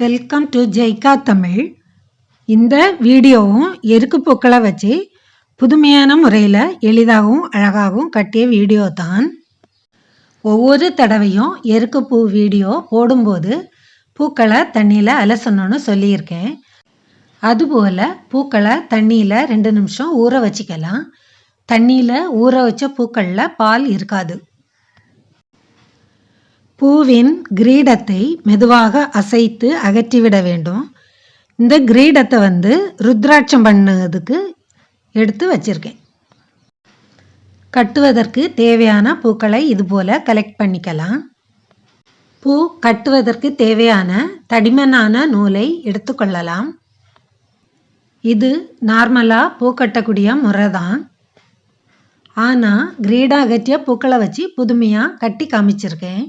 Welcome to JICA Tamil இந்த வீடியோவும் எருக்கு பூக்களை வச்சு புதுமையான முறையில் எளிதாகவும் அழகாகவும் கட்டிய வீடியோ தான். ஒவ்வொரு தடவையும் எருக்கு பூ வீடியோ போடும்போது பூக்களை தண்ணியில் அலசணும்னு சொல்லியிருக்கேன். அதுபோல் பூக்களை தண்ணியில் ரெண்டு நிமிஷம் ஊற வச்சுக்கலாம். தண்ணியில் ஊற வச்ச பூக்களில் பால் இருக்காது. பூவின் கிரீடத்தை மெதுவாக அசைத்து அகற்றிவிட வேண்டும். இந்த கிரீடத்தை வந்து ருத்ராட்சம் பண்ணதுக்கு எடுத்து வச்சிருக்கேன். கட்டுவதற்கு தேவையான பூக்களை இதுபோல் கலெக்ட் பண்ணிக்கலாம். பூ கட்டுவதற்கு தேவையான தடிமனான நூலை எடுத்துக்கொள்ளலாம். இது நார்மலாக பூ கட்டக்கூடிய முறை தான் ஆனால் கிரீடம் அகற்றிய பூக்களை வச்சு புதுமையாக கட்டி காமிச்சிருக்கேன்.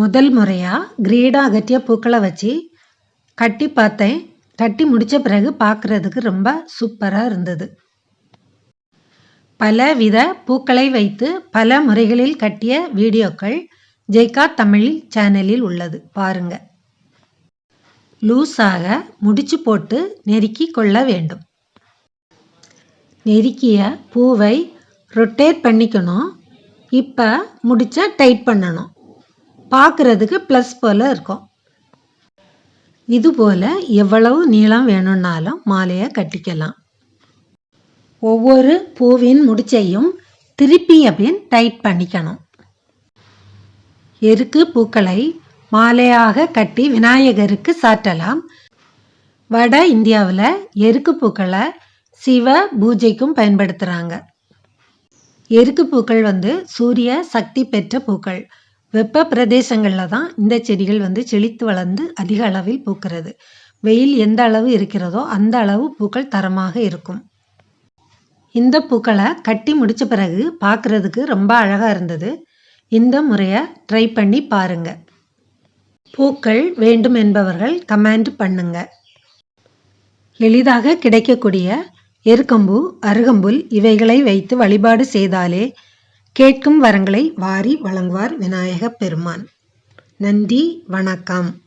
முதல் முறையாக கிரேடாக அகற்றிய பூக்களை வச்சு கட்டி பார்த்தேன். கட்டி முடித்த பிறகு பார்க்குறதுக்கு ரொம்ப சூப்பராக இருந்தது. பல வித பூக்களை வைத்து பல முறைகளில் கட்டிய வீடியோக்கள் ஜெய்கா தமிழ் சேனலில் உள்ளது. பாருங்க. லூஸாக முடிச்சு போட்டு நெருக்கி கொள்ள வேண்டும். நெருக்கிய பூவை ரொட்டேட் பண்ணிக்கணும். இப்போ முடிச்சா டைட் பண்ணணும். பார்க்குறதுக்கு ப்ளஸ் போல் இருக்கும். இது போல் எவ்வளவு நீளம் வேணும்னாலும் மாலையை கட்டிக்கலாம். ஒவ்வொரு பூவின் முடிச்சையும் திருப்பிய பின் டைட் பண்ணிக்கணும். எருக்கு பூக்களை மாலையாக கட்டி விநாயகருக்கு சாட்டலாம். வட இந்தியாவில் எருக்கு பூக்களை சிவ பூஜைக்கும் பயன்படுத்துகிறாங்க எருக்கு பூக்கள் வந்து சூரிய சக்தி பெற்ற பூக்கள். வெப்ப பிரதேசங்களில் தான் இந்த செடிகள் வந்து செழித்து வளர்ந்து அதிக அளவில் பூக்கிறது. வெயில் எந்த அளவு இருக்கிறதோ அந்த அளவு பூக்கள் தரமாக இருக்கும். இந்த பூக்களை கட்டி முடித்த பிறகு பார்க்குறதுக்கு ரொம்ப அழகாக இருந்தது. இந்த முறையை ட்ரை பண்ணி பாருங்க. பூக்கள் வேண்டும் என்பவர்கள் கமெண்ட் பண்ணுங்க. எளிதாக கிடைக்கக்கூடிய எருக்கம்பு அருகம்புல் இவைகளை வைத்து வழிபாடு செய்தாலே கேட்கும் வரங்களை வாரி வழங்குவார் விநாயகப் பெருமான். நன்றி வணக்கம்.